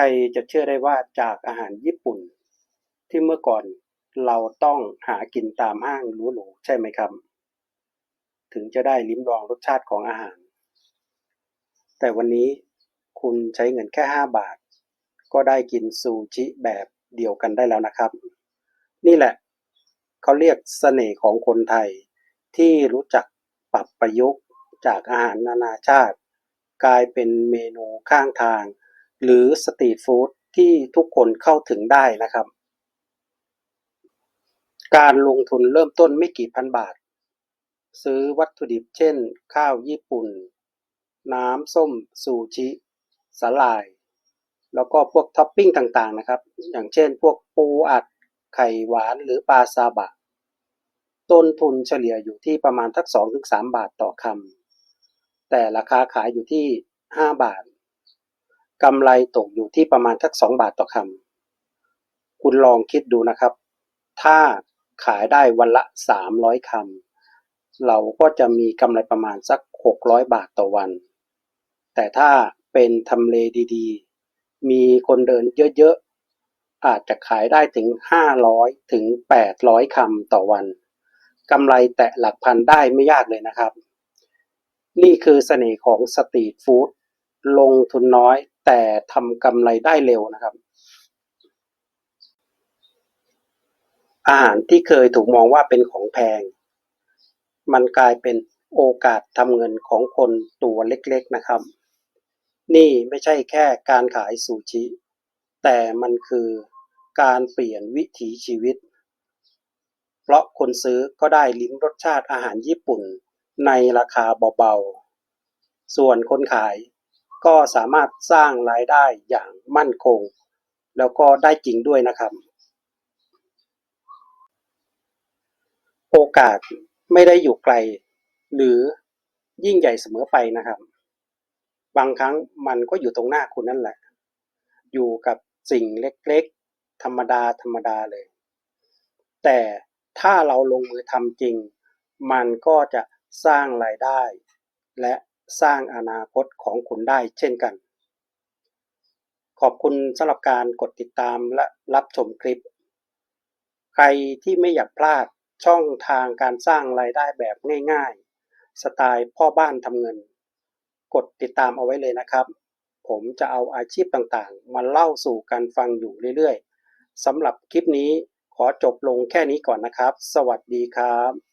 รจะเชื่อได้ว่าจากอาหารญี่ปุ่น ที่เมื่อก่อนเราต้องหากินตามห้างหรูๆใช่ไหมครับ ถึงจะได้ลิ้มลองรสชาติของอาหาร แต่วันนี้คุณใช้เงินแค่ 5 บาท ก็ได้กินซูชิแบบเดียวกันได้แล้วนะครับ นี่แหละเขาเรียกเสน่ห์ของคนไทยที่รู้จักปรับประยุกต์จากอาหารนานาชาติ กลายเป็นเมนูข้างทาง หรือสตรีทฟู้ดที่ทุกคนเข้าถึงได้นะครับ การลงทุนเริ่มต้นไม่กี่พันบาท ซื้อวัตถุดิบเช่น ข้าวญี่ปุ่น น้ำส้ม ซูชิสาหร่าย แล้วก็พวกท็อปปิ้งต่างๆนะครับ อย่างเช่นพวกปูอัด ไข่หวานหรือปลาซาบะ ต้นทุนเฉลี่ยอยู่ที่ประมาณทัก2-3 บาทต่อคำแต่ราคาขายอยู่ที่ 5 บาท กำไรตกอยู่ที่ประมาณทัก2บาทต่อคำคุณลองคิดดูนะครับ ถ้าขายได้วันละ 300คำเราก็จะมีกำไรประมาณสัก 600 บาทต่อวัน แต่ถ้าเป็นทำเลดีๆ มีคนเดินเยอะๆ อาจจะขายได้ถึง 500 ถึง 800คำต่อวันกำไรแตะหลักพันได้ไม่ยากเลยนะครับ นี่คือเสน่ห์ของสตรีทฟู้ดลงทุนน้อย แต่ทำกำไรได้เร็วนะครับ อาหารที่เคยถูกมองว่าเป็นของแพง มันกลายเป็นโอกาสทำเงินของคนตัวเล็กๆนะครับ นี่ไม่ใช่แค่การขายซูชิ แต่มันคือการเปลี่ยนวิถีชีวิต เพราะคนซื้อก็ได้ลิ้มรสชาติอาหารญี่ปุ่นในราคาเบาๆ ส่วนคนขาย ก็สามารถสร้างรายได้อย่างมั่นคง แล้วก็ได้จริงด้วยนะครับ โอกาสไม่ได้อยู่ไกล หรือยิ่งใหญ่เสมอไปนะครับ บางครั้งมันก็อยู่ตรงหน้าคุณนั่นแหละ อยู่กับสิ่งเล็กๆ ธรรมดาธรรมดาเลย แต่ถ้าเราลงมือทำจริง มันก็จะสร้างรายได้ และ สร้างอนาคตของคุณได้เช่นกัน ขอบคุณสำหรับการกดติดตามและรับชมคลิป ใครที่ไม่อยากพลาดช่องทางการสร้างรายได้แบบง่ายๆ สไตล์พ่อบ้านทำเงิน กดติดตามเอาไว้เลยนะครับ ผมจะเอาอาชีพต่างๆ มาเล่าสู่กันฟังอยู่เรื่อยๆสำหรับคลิปนี้ขอจบลงแค่นี้ก่อนนะครับ สวัสดีครับ